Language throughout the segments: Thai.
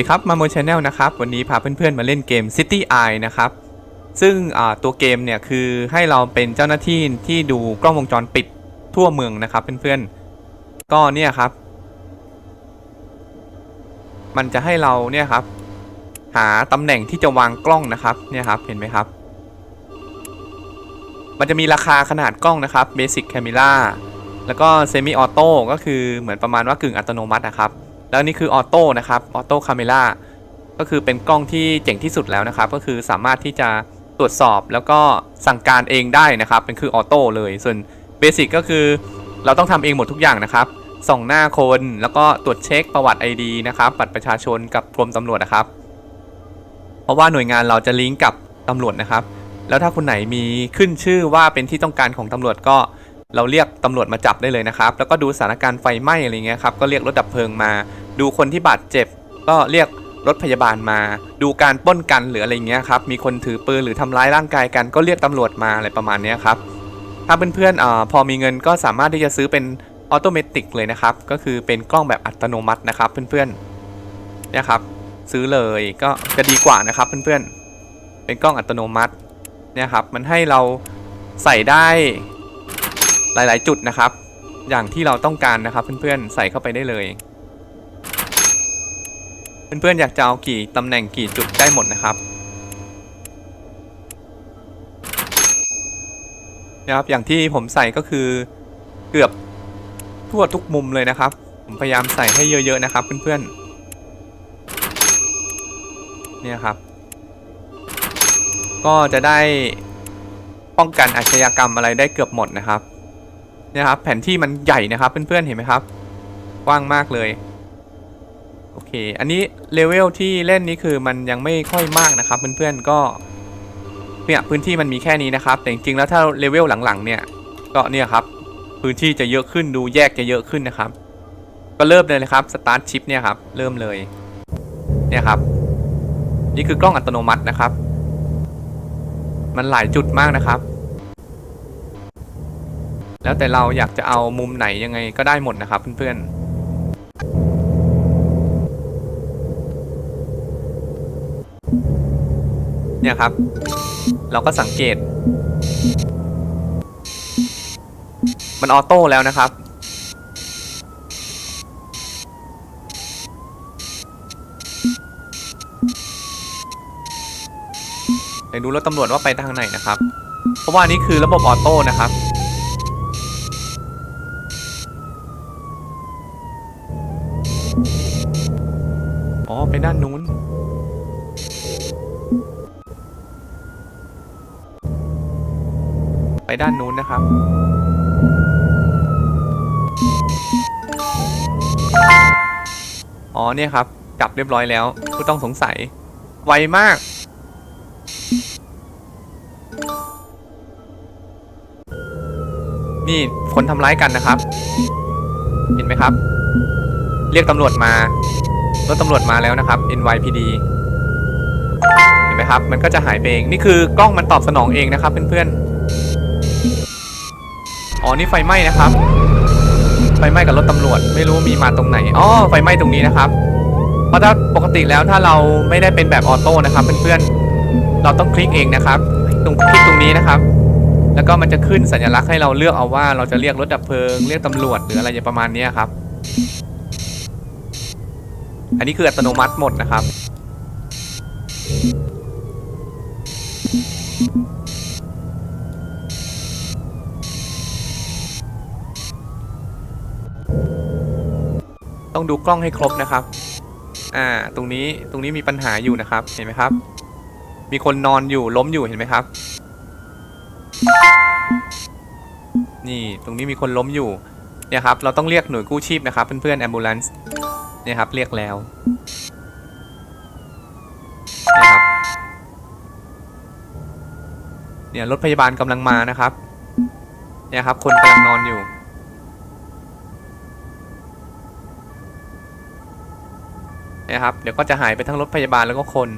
ดีครับมาโมชแนลนะครับ วันนี้พาเพื่อนๆมาเล่นเกม City Eye นะครับ ซึ่งตัวเกมเนี่ยคือให้เราเป็นเจ้าหน้าที่ที่ดูกล้องวงจรปิดทั่วเมืองนะครับเพื่อนๆ ก็เนี่ยครับ มันจะให้เราเนี่ยครับ หาตำแหน่งที่จะวางกล้องนะครับเนี่ยครับเห็นไหมครับ มันจะมีราคาขนาดกล้องนะครับ Basic Camera แล้วก็ Semi Auto ก็คือเหมือนประมาณว่ากึ่งอัตโนมัตินะครับ แล้วนี่คือออโต้นะครับออโต้คาเมล่าก็คือเป็นกล้องที่เจ๋งที่สุดแล้วนะครับ ก็คือสามารถที่จะตรวจสอบแล้วก็สั่งการเองได้นะครับเป็นคือออโต้เลยส่วนเบสิกก็คือเราต้องทำเองหมดทุกอย่างนะครับส่องหน้าคนแล้วก็ตรวจเช็คประวัติ ID นะครับบัตรประชาชนกับกรมตำรวจนะครับ เพราะว่าหน่วยงานเราจะลิงก์กับตำรวจนะครับ แล้วถ้าคนไหนมีขึ้นชื่อว่าเป็นที่ต้องการของตำรวจก็ เราเรียกตำรวจมาจับได้เลยนะครับ แล้วก็ดูสถานการณ์ไฟไหม้อะไรเงี้ยครับ ก็เรียกรถดับเพลิงมา ดูคนที่บาดเจ็บ ก็เรียกรถพยาบาลมา ดูการป้นกันหรืออะไรเงี้ยครับ มีคนถือปืนหรือทำร้ายร่างกายกัน ก็เรียกตำรวจมาอะไรประมาณนี้ครับ ถ้าเพื่อนๆอาพอมีเงินก็สามารถที่จะซื้อเป็นออโตเมติกเลยนะครับ ก็คือเป็นกล้องแบบอัตโนมัตินะครับเพื่อนๆเนี่ยครับ ซื้อเลยก็จะดีกว่านะครับเพื่อนๆ เป็นกล้องอัตโนมัติเนี่ยครับ มันให้เราใส่ได้ หลาย ๆ จุดนะครับ อย่างที่เราต้องการนะครับ เพื่อนๆใส่เข้าไปได้เลย เพื่อนๆอยากจะเอากี่ตำแหน่งกี่จุดได้หมดนะครับนะครับอย่างที่ผมใส่ก็คือเกือบทั่วทุกมุมเลยนะครับ ผมพยายามใส่ให้เยอะๆนะครับ เพื่อนๆเนี่ยครับ ก็จะได้ป้องกันอาชญากรรมอะไรได้เกือบหมดนะครับ นี่ยครับแผนที่มันใหญ่นะครับ เพื่อนๆเห็นไหมครับกว้างมากเลยโอเค อันนี้เลเวลที่เล่นนี้คือมันยังไม่ค่อยมากนะครับ เพื่อนๆก็เนี่ยพื้นที่มันมีแค่นี้นะครับ แต่จริงๆแล้วถ้าเลเวลหลังๆ เนี่ยก็เนี่ยครับพื้นที่จะเยอะขึ้นดูแยกจะเยอะขึ้นนะครับ ก็เริ่มเลยนะครับสตาร์ทชิปเนี่ยครับเริ่มเลยเนี่ยครับ นี่คือกล้องอัตโนมัตินะครับ มันหลายจุดมากนะครับ แล้วแต่เราอยากจะเอามุมไหนยังไงก็ได้หมดนะครับเพื่อนๆเนี่ยครับ เราก็สังเกต มันออโต้แล้วนะครับเดี๋ยวดูรถตำรวจว่าไปทางไหนนะครับ เพราะว่านี่คือระบบออโต้นะครับ อ๋อ ไปด้านนู้น ไปด้า นะครับ อ๋อเนี่ยครับจับเรียบร้อยแล้ว ผู้ต้องสงสัย ไวมาก นี่คนทำร้ายกันนะครับ เห็นไหมครับ เรียกตำรวจมารถตำรวจมาแล้วนะครับ NYPD เห็นไหมครับ มันก็จะหายไปเอง นี่คือกล้องมันตอบสนองเองนะครับเพื่อนๆ อ๋อนี่ไฟไหม้นะครับ ไฟไหม้กับรถตำรวจ ไม่รู้มีมาตรงไหนอ๋อไฟไหม้ตรงนี้นะครับ เพราะถ้าปกติแล้วถ้าเราไม่ได้เป็นแบบออโต้นะครับเพื่อนๆเราต้องคลิกเองนะครับ ตรงคลิกตรงนี้นะครับ แล้วก็มันจะขึ้นสัญลักษณ์ให้เราเลือกเอาว่าเราจะเรียกรถดับเพลิงเรียกตำรวจหรืออะไรอย่างประมาณนี้ครับ อันนี้คืออัตโนมัติหมดนะครับ ต้องดูกล้องให้ครบนะครับ อ่า ตรงนี้ ตรงนี้มีปัญหาอยู่นะครับ เห็นไหมครับ มีคนนอนอยู่ ล้มอยู่ เห็นไหมครับ นี่ ตรงนี้มีคนล้มอยู่ เนี่ยครับ เราต้องเรียกหน่วยกู้ชีพนะครับ เพื่อนๆ ambulance เนี่ยครับ เรียกแล้วเนี่ยครับ เนี่ยรถพยาบาลกำลังมานะครับ เนี่ยครับ คนกำลังนอนอยู่ นี่ยครับ เดี๋ยวก็จะหายไปทั้งรถพยาบาลแล้วก็คน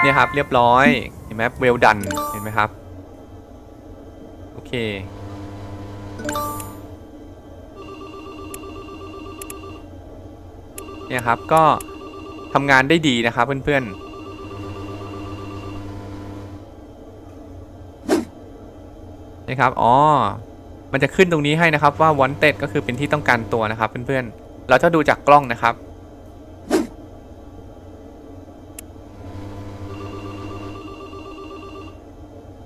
เนี่ยครับเรียบร้อย เห็นไหมเวลดัน เห็นไหมครับ โอเค เนี่ยครับก็ทำงานได้ดีนะครับเพื่อนๆนี่ครับ อ๋อ มันจะขึ้นตรงนี้ให้นะครับว่า wanted ก็คือเป็นที่ต้องการตัวนะครับเพื่อนๆ เราจะดูจากกล้องนะครับ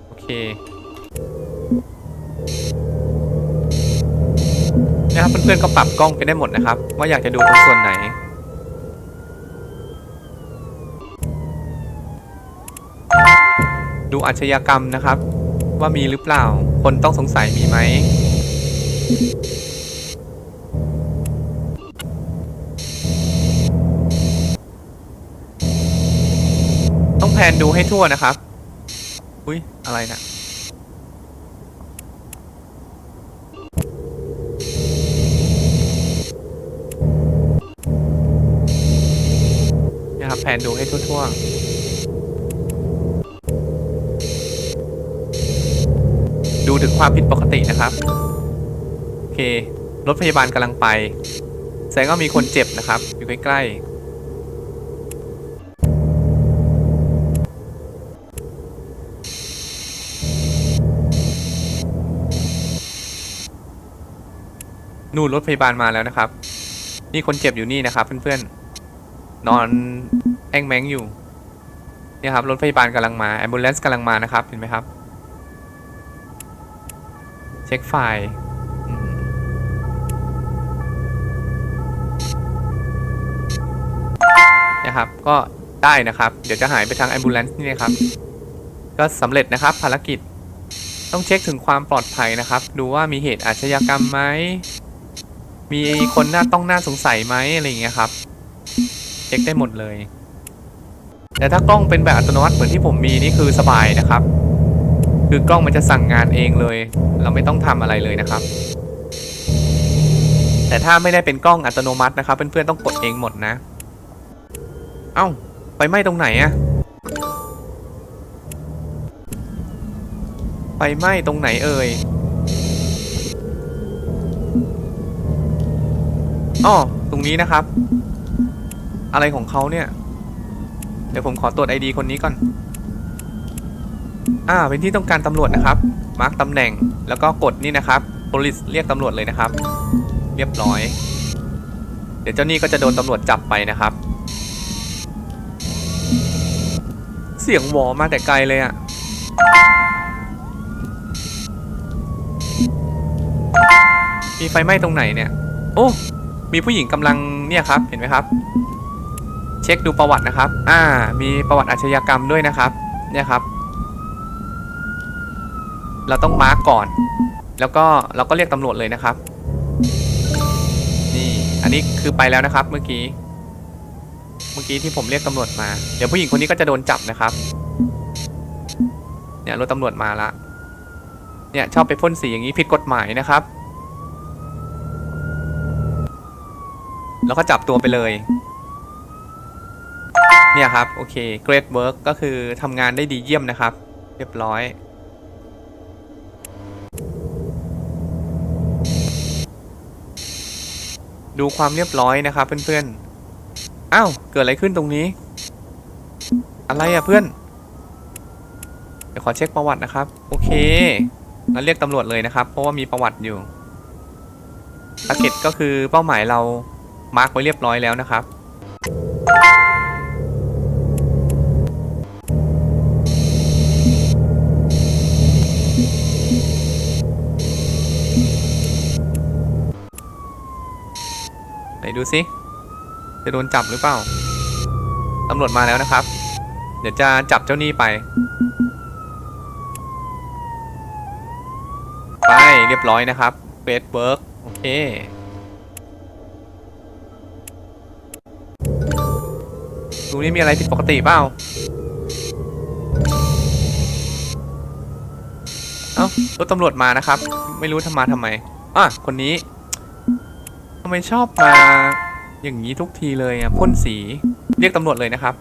โอเคนะครับเพื่อนๆก็ปรับกล้องไปได้หมดนะครับ ว่าอยากจะดูตรงส่วนไหน ดูอาชญากรรมนะครับ ว่ามีหรือเปล่า คนต้องสงสัยมีไหม ต้อง แพนดูให้ทั่วนะครับ อุ้ยอะไรนะเนี่ยครับแพนดูให้ทั่วๆดูถึงความผิดปกตินะครับ โอเค รถพยาบาลกำลังไป แสดงว่ามีคนเจ็บนะครับ อยู่ใกล้ๆ นู่นรถพยาบาลมาแล้วนะครับ นี่คนเจ็บอยู่นี่นะครับเพื่อนๆ นอนแองแมงอยู่ เนี่ยครับรถพยาบาลกำลังมาแอมบูเลนซ์กำลังมานะครับ เห็นไหมครับ เช็คไฟล์นี่ยครับ ก็ได้นะครับ เดี๋ยวจะหายไปทางแอมบูเลนซ์นี่นะครับ ก็สำเร็จนะครับภารกิจ ต้องเช็คถึงความปลอดภัยนะครับ ดูว่ามีเหตุอาชญากรรมไหม มีคนน่าต้องน่าสงสัยไหมอะไรอย่างเงี้ยครับ เช็คได้หมดเลย แต่ถ้ากล้องเป็นแบบอัตโนมัติเหมือนที่ผมมีนี่คือสบายนะครับ คือกล้องมันจะสั่งงานเองเลย เราไม่ต้องทำอะไรเลยนะครับ แต่ถ้าไม่ได้เป็นกล้องอัตโนมัตินะครับ เพื่อนๆต้องกดเองหมดนะ เอ้าไฟไหม้ตรงไหนอะไฟไหม้ตรงไหนเอ่ย อ๋อตรงนี้นะครับ อะไรของเขาเนี่ย เดี๋ยวผมขอตรวจ ID คนนี้ก่อน อ่า เป็นที่ต้องการตำรวจนะครับ มาร์กตำแหน่ง แล้วก็กดนี่นะครับ police เรียกตำรวจเลยนะครับ เรียบร้อย เดี๋ยวเจ้านี่ก็จะโดนตำรวจจับไปนะครับ เสียงหวอมาแต่ไกลเลยอะมีไฟไหม้ตรงไหนเนี่ย โอ้ มีผู้หญิงกำลังเนี่ยครับเห็นไหมครับ เช็คดูประวัตินะครับ อ่า มีประวัติอาชญากรรมด้วยนะครับ เนี่ยครับ เราต้องมาร์กก่อน แล้วก็เราก็เรียกตำรวจเลยนะครับ นี่ อันนี้คือไปแล้วนะครับ เมื่อกี้ เมื่อกี้ที่ผมเรียกตำรวจมา เดี๋ยวผู้หญิงคนนี้ก็จะโดนจับนะครับ เนี่ยรถตำรวจมาละ เนี่ยชอบไปพ่นสีอย่างนี้ผิดกฎหมายนะครับ แล้วก็จับตัวไปเลย เนี่ยครับ โอเค great work ก็คือทำงานได้ดีเยี่ยมนะครับ เรียบร้อย ดูความเรียบร้อยนะครับ เพื่อนๆอ้าวเกิดอะไรขึ้นตรงนี้ อะไรอะเพื่อนเดี๋ยวขอเช็คประวัตินะครับ โอเคงั้นเรียกตำรวจเลยนะครับ เพราะว่ามีประวัติอยู่ทาร์เก็ตก็คือเป้าหมายเรา มาร์กไว้เรียบร้อยแล้วนะครับ ไหนดูสิ จะโดนจับหรือเปล่า ตำรวจมาแล้วนะครับ เดี๋ยวจะจับเจ้าหนี้ไป ไปเรียบร้อยนะครับเบสเวิร์กโอเค ตรงนี้มีอะไรผิดปกติเปล่า เอ้ารถตำรวจมานะครับ ไม่รู้ทำมาทำไม อะ คนนี้ทำไมชอบมาอย่างนี้ทุกทีเลยอะพ่นสีเรียกตำรวจเลยนะครับ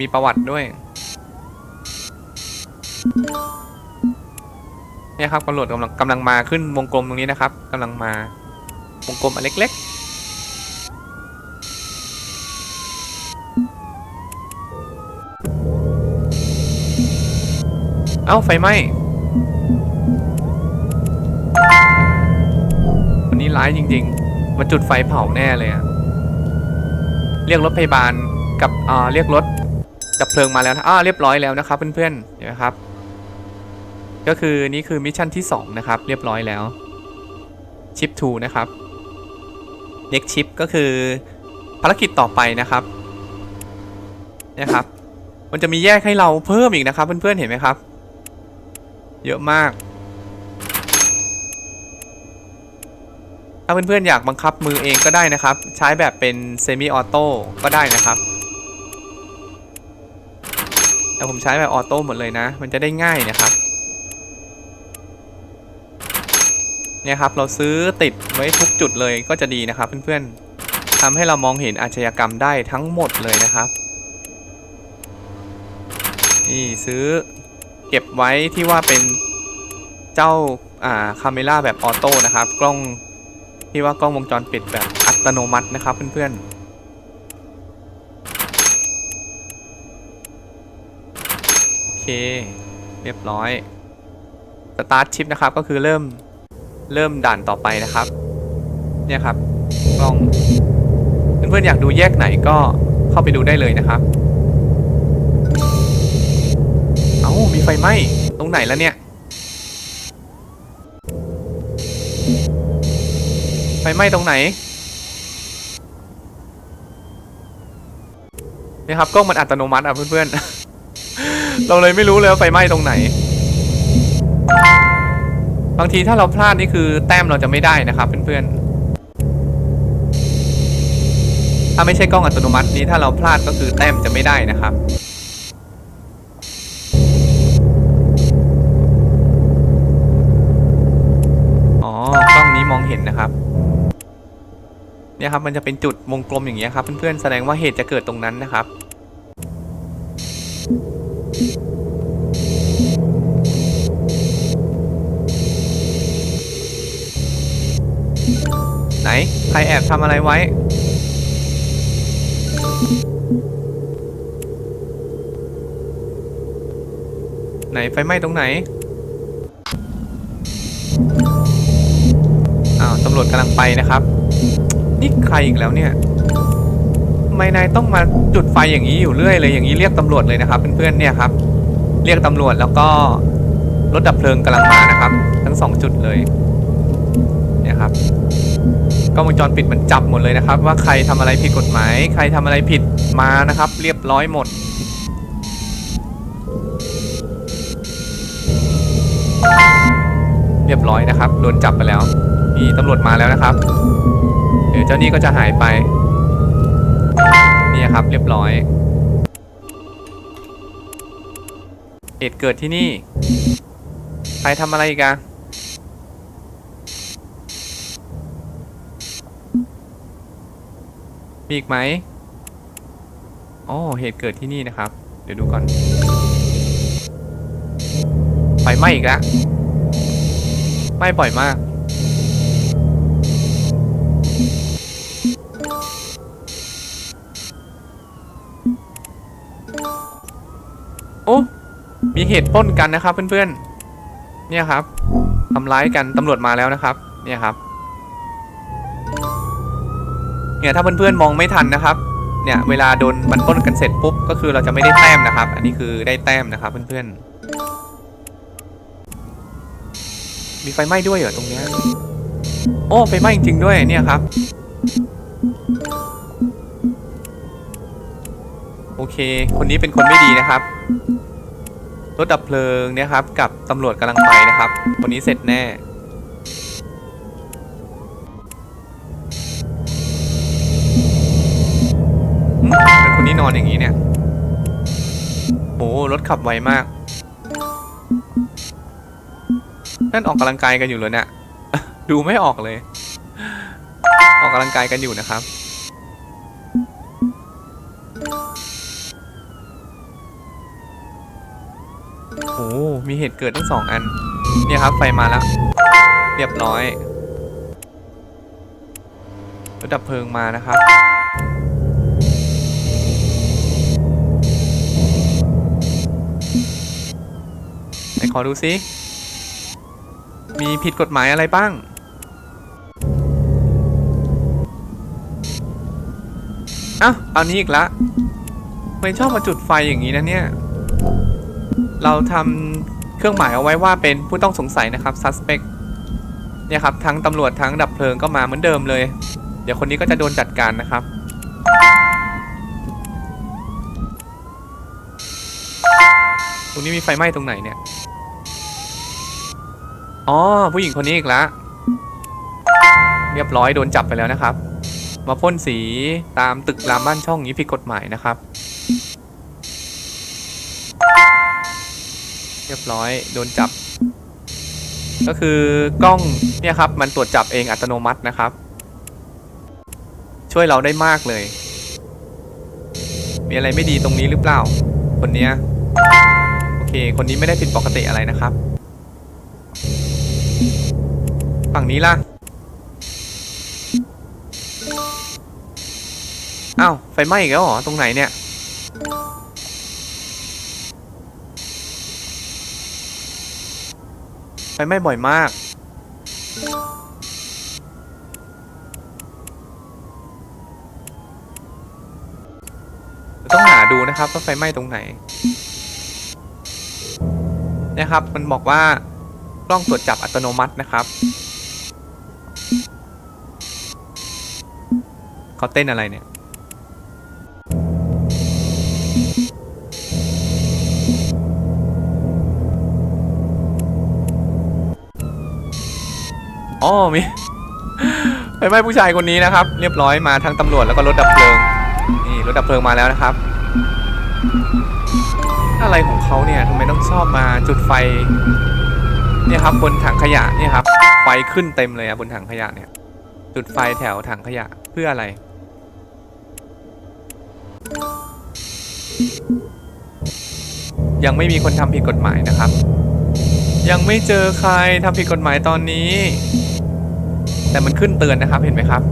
มีประวัติด้วยเนี่ยครับตำรวจกำลังกำลังมาขึ้นวงกลมตรงนี้นะครับกำลังมาวงกลมอันเล็กๆ อ้าไฟไหม้วันนี้ร้ายจริงๆ มาจุดไฟเผาแน่เลยอะเรียกรถพยาบาลกับอ่าเรียกรถดับเพลิงมาแล้วนะอ่าเรียบร้อยแล้วนะครับเพื่อนๆเห็นไหมครับ ก็คือนี่คือมิชชั่นที่ 2 นะครับ เรียบร้อยแล้วชิป2นะครับ next chip ก็คือภารกิจต่อไปนะครับนะครับ มันจะมีแยกให้เราเพิ่มอีกนะครับ เพื่อนๆเห็นไหมครับ เยอะมาก ถ้าเพื่อนๆอยากบังคับมือเองก็ได้นะครับ ใช้แบบเป็นเซมิออโต้ก็ได้นะครับ แต่ผมใช้แบบออโต้หมดเลยนะ มันจะได้ง่ายนะครับเนี่ยครับเราซื้อติดไว้ทุกจุดเลยก็จะดีนะครับ เพื่อนๆทำให้เรามองเห็นอาชญากรรมได้ทั้งหมดเลยนะครับ นี่ซื้อ เก็บไว้ที่ว่าเป็นเจ้าอ่าคาเมล่าแบบออโต้นะครับ กล้องที่ว่ากล้องวงจรปิดแบบอัตโนมัตินะครับเพื่อนๆโอเคเรียบร้อย สตาร์ทชิปนะครับ ก็คือเริ่ม เริ่มด่านต่อไปนะครับ เนี่ยครับ กล้อง เพื่อนๆอยากดูแยกไหนก็เข้าไปดูได้เลยนะครับ ไฟไหม้ตรงไหนแล้วเนี่ย ไฟไหม้ตรงไหนเนี่ยครับกล้องมันอัตโนมัติอะเพื่อนๆ เราเลยไม่รู้เลยว่าไฟไหม้ตรงไหน บางทีถ้าเราพลาดนี่คือแต้มเราจะไม่ได้นะครับเพื่อนๆ ถ้าไม่ใช่กล้องอัตโนมัตินี้ถ้าเราพลาดก็คือแต้มจะไม่ได้นะครับ เนี่ยครับมันจะเป็นจุดวงกลมอย่างเงี้ยครับเพื่อนๆแสดงว่าเหตุจะเกิดตรงนั้นนะครับไหนใครแอบทำอะไรไว้ ไหนไฟไหม้ตรงไหน อ้าวตำรวจกำลังไปนะครับ นี่ใครอีกแล้วเนี่ยไม่นายต้องมาจุดไฟอย่างนี้อยู่เรื่อยเลยอย่างนี้เรียกตำรวจเลยนะครับเพื่อนๆเนี่ยครับ เรียกตำรวจแล้วก็รถดับเพลิงกำลังมานะครับ ทั้งสองจุดเลยเนี่ยครับกล้องวงจรปิดมันจับหมดเลยนะครับ ว่าใครทำอะไรผิดกฎหมาย ใครทำอะไรผิดมานะครับ เรียบร้อยหมด เรียบร้อยนะครับโดนจับไปแล้วมีตำรวจมาแล้วนะครับ จ้านี่ก็จะหายไป นี่ครับเรียบร้อย เหตุเกิดที่นี่ ใครทำอะไรอีกอะมีอีกไหมอ๋อเหตุเกิดที่นี่นะครับ เดี๋ยวดูก่อน ไฟไหม้อีกแล้วไหม้บ่อยมาก โอ้มีเหตุป้นกันนะครับเพื่อนๆ เนี่ยครับทำร้ายกันตำรวจมาแล้วนะครับ เนี่ยครับ เนี่ยถ้าเพื่อนๆมองไม่ทันนะครับ เนี่ยเวลาโดนมันป้นกันเสร็จปุ๊บก็คือเราจะไม่ได้แต้มนะครับ อันนี้คือได้แต้มนะครับเพื่อนๆ มีไฟไหม้ด้วยเหรอตรงเนี้ย โอ้ไฟไหม้จริงๆด้วยเนี่ยครับ อเค คนนี้เป็นคนไม่ดีนะครับ รถดับเพลิงเนี่ยครับ กับตำรวจกำลังไปนะครับ คนนี้เสร็จแน่คนนี้นอนอย่างนี้เนี่ยโอ้รถขับไวมาก นั่นออกกำลังกายกันอยู่เลยเนี่ย ดูไม่ออกเลย ออกกำลังกายกันอยู่นะครับ มีเหตุเกิดทั้งสองอัน เนี่ยครับไฟมาแล้ว เรียบร้อยรถดับเพลิงมานะครับ ไหนขอดูซิ มีผิดกฎหมายอะไรบ้าง อ้าวเอานี้อีกละไม่ชอบมาจุดไฟอย่างนี้นะเนี่ย เราทำเครื่องหมายเอาไว้ว่าเป็นผู้ต้องสงสัยนะครับ suspect เนี่ยครับทั้งตำรวจทั้งดับเพลิงก็มาเหมือนเดิมเลย เดี๋ยวคนนี้ก็จะโดนจัดการนะครับตรงนี้มีไฟไหม้ตรงไหนเนี่ย อ๋อ ผู้หญิงคนนี้อีกละ เรียบร้อยโดนจับไปแล้วนะครับ มาพ่นสีตามตึกรามบ้านช่องอย่างนี้ผิดกฎหมายนะครับ รียบร้อยโดนจับ ก็คือกล้องเนี่ยครับ มันตรวจจับเองอัตโนมัตินะครับ ช่วยเราได้มากเลย มีอะไรไม่ดีตรงนี้หรือเปล่า คนเนี้ยโอเค คนนี้ไม่ได้ผิดปกติอะไรนะครับ ฝั่งนี้ล่ะอ้าวไฟไหม้อีกแล้วเหรอตรงไหนเนี่ย ไฟไหม้บ่อยมาก ต้องหาดูนะครับว่าไฟไหม้ตรงไหน นะครับ มันบอกว่ากล้องตรวจจับอัตโนมัตินะครับเขาเต้นอะไรเนี่ย อ๋อมีไฟไหม้ผู้ชายคนนี้นะครับ เรียบร้อยมาทั้งตำรวจแล้วก็รถดับเพลิง นี่รถดับเพลิงมาแล้วนะครับ อะไรของเขาเนี่ยทำไมต้องชอบมาจุดไฟ เนี่ยครับบนถังขยะเนี่ยครับ ไฟขึ้นเต็มเลยอะบนถังขยะเนี่ย จุดไฟแถวถังขยะเพื่ออะไรยังไม่มีคนทำผิดกฎหมายนะครับ ยังไม่เจอใครทำผิดกฎหมายตอนนี้ แต่มันขึ้นเตือนนะครับเห็นไหมครับ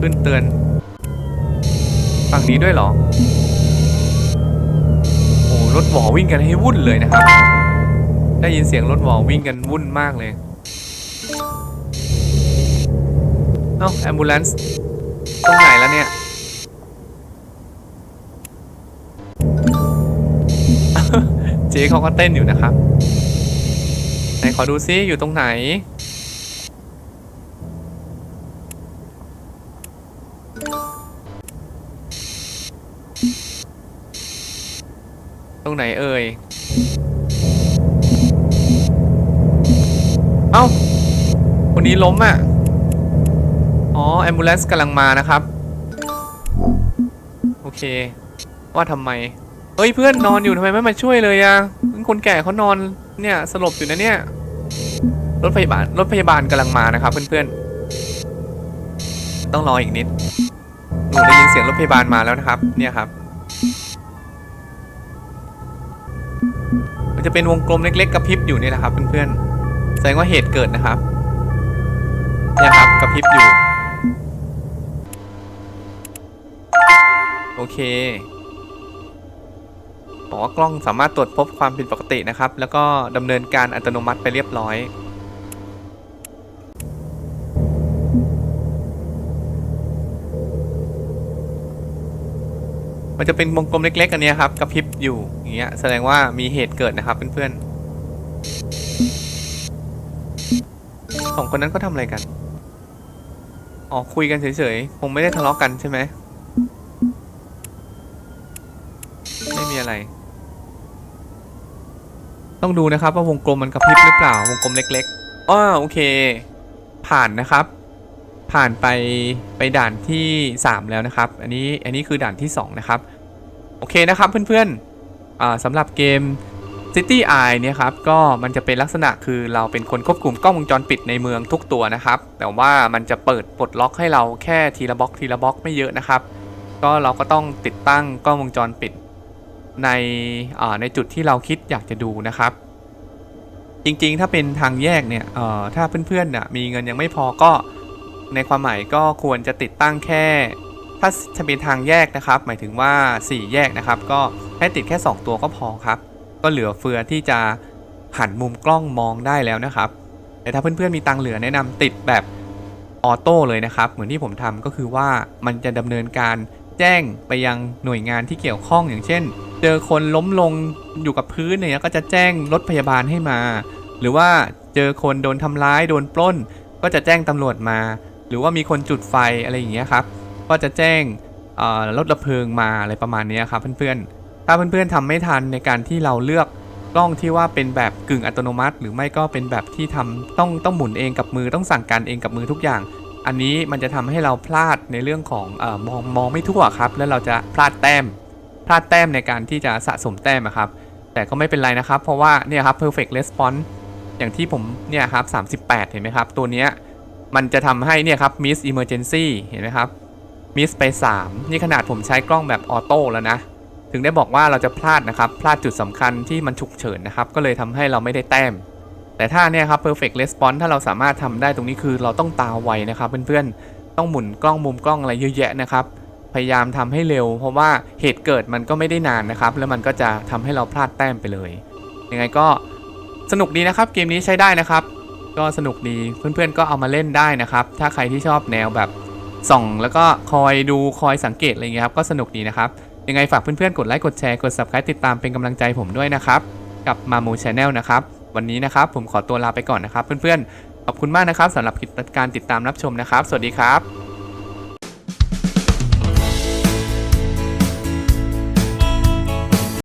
ขึ้นเตือน ฝั่งนี้ด้วยเหรอ โอ้รถหวอวิ่งกันให้วุ่นเลยนะครับ ได้ยินเสียงรถหวอวิ่งกันวุ่นมากเลย เอ้าแอมบูเลนซ์ตรงไหนแล้วเนี่ย เจ๊เขาก็เต้นอยู่นะครับไหนขอดูซิอยู่ตรงไหน ตรงไหนเอ่ย เอ้าคนนี้ล้มอะ อ๋อแอมบูเลนซ์กำลังมานะครับ โอเค ว่าทำไม เฮ้ยเพื่อนนอนอยู่ทำไมไม่มาช่วยเลยอะคนแก่เขานอนเนี่ยสลบอยู่นะเนี่ย รถพยาบาลรถพยาบาลกำลังมานะครับเพื่อนๆ ต้องรออีกนิด หนูได้ยินเสียงรถพยาบาลมาแล้วนะครับ เนี่ยครับ มันจะเป็นวงกลมเล็ก ๆกระพริบอยู่นี่แหละครับเพื่อนๆ แสดงว่าเหตุเกิดนะครับ เนี่ยครับกระพริบอยู่ โอเค บอกว่ากล้องสามารถตรวจพบความผิดปกตินะครับ แล้วก็ดำเนินการอัตโนมัติไปเรียบร้อยมันจะเป็นวงกลมเล็กๆอันนี้ครับกระพริบอยู่อย่างเงี้ยแสดงว่ามีเหตุเกิดนะครับเพื่อนๆสองคนนั้นก็ทำอะไรกัน อ๋อคุยกันเฉยๆ คงไม่ได้ทะเลาะกันใช่ไหมมีอะไร ต้องดูนะครับว่าวงกลมมันกระพริบหรือเปล่าวงกลมเล็กๆอ้อโอเค ผ่านนะครับ ผ่านไปไปด่านที่ 3 แล้วนะครับ อันนี้อันนี้คือด่านที่ 2 นะครับ โอเคนะครับเพื่อนๆอ่าสำหรับเกม City Eye เนี่ยครับก็มันจะเป็นลักษณะคือเราเป็นคนควบคุมกล้องวงจรปิดในเมืองทุกตัวนะครับ แต่ว่ามันจะเปิดปลดล็อกให้เราแค่ทีละบล็อกทีละบล็อกไม่เยอะนะครับ ก็เราก็ต้องติดตั้งกล้องวงจรปิด ในในจุดที่เราคิดอยากจะดูนะครับ จริงๆ ถ้าเป็นทางแยกเนี่ยถ้าเพื่อนๆน่ะมีเงินยังไม่พอก็ในความหมายก็ควรจะติดตั้งแค่ ถ้าจะเป็นทางแยกนะครับ หมายถึงว่า 4 แยกนะครับ ก็ให้ติดแค่ 2 ตัวก็พอครับ ก็เหลือเฟือที่จะหันมุมกล้องมองได้แล้วนะครับ แต่ถ้าเพื่อนๆมีตังเหลือแนะนำติดแบบออโต้เลยนะครับ เหมือนที่ผมทำก็คือว่ามันจะดำเนินการแจ้งไปยังหน่วยงานที่เกี่ยวข้องอย่างเช่น เจอคนล้มลงอยู่กับพื้นเนี่ยก็จะแจ้งรถพยาบาลให้มา หรือว่าเจอคนโดนทำร้ายโดนปล้น ก็จะแจ้งตำรวจมา หรือว่ามีคนจุดไฟอะไรอย่างเงี้ยครับก็จะแจ้งรถดับเพลิงมาอะไรประมาณนี้ครับเพื่อนๆ ถ้าเพื่อนๆทำไม่ทันในการที่เราเลือกกล้องที่ว่าเป็นแบบกึ่งอัตโนมัติ หรือไม่ก็เป็นแบบที่ทำต้องต้องหมุนเองกับมือต้องสั่งการเองกับมือทุกอย่าง อันนี้มันจะทำให้เราพลาดในเรื่องของออมองมองไม่ทั่วครับ แล้วเราจะพลาดแต้ม พลาดแต้มในการที่จะสะสมแต้มอะครับ แต่ก็ไม่เป็นไรนะครับ เพราะว่าเนี่ยครับ perfect response อย่างที่ผมเนี่ยครับ 38 เห็นไหมครับ ตัวเนี้ยมันจะทำให้เนี่ยครับ miss emergency เห็นไหมครับมิสไป 3 นี่ขนาดผมใช้กล้องแบบออโต้แล้วนะ ถึงได้บอกว่าเราจะพลาดนะครับ พลาดจุดสำคัญที่มันฉุกเฉินนะครับ ก็เลยทำให้เราไม่ได้แต้ม แต่ถ้าเนี่ยครับ perfect response ถ้าเราสามารถทำได้ตรงนี้คือเราต้องตาไวนะครับเพื่อนๆ ต้องหมุนกล้องมุมกล้องอะไรเยอะแยะนะครับ พยายามทำให้เร็ว เพราะว่าเหตุเกิดมันก็ไม่ได้นานนะครับ แล้วมันก็จะทำให้เราพลาดแต้มไปเลยยังไงก็สนุกดีนะครับเกมนี้ใช้ได้นะครับ ก็สนุกดีเพื่อนๆก็เอามาเล่นได้นะครับ ถ้าใครที่ชอบแนวแบบส่องแล้วก็คอยดูคอยสังเกตอะไรเงี้ยครับก็สนุกดีนะครับยังไงฝากเพื่อนๆกดไลค์กดแชร์กด subscribe ติดตามเป็นกำลังใจผมด้วยนะครับ กับมามูชาแนลนะครับ วันนี้นะครับผมขอตัวลาไปก่อนนะครับ เพื่อนๆขอบคุณมากนะครับสำหรับการติดตามรับชมนะครับ สวัสดีครับ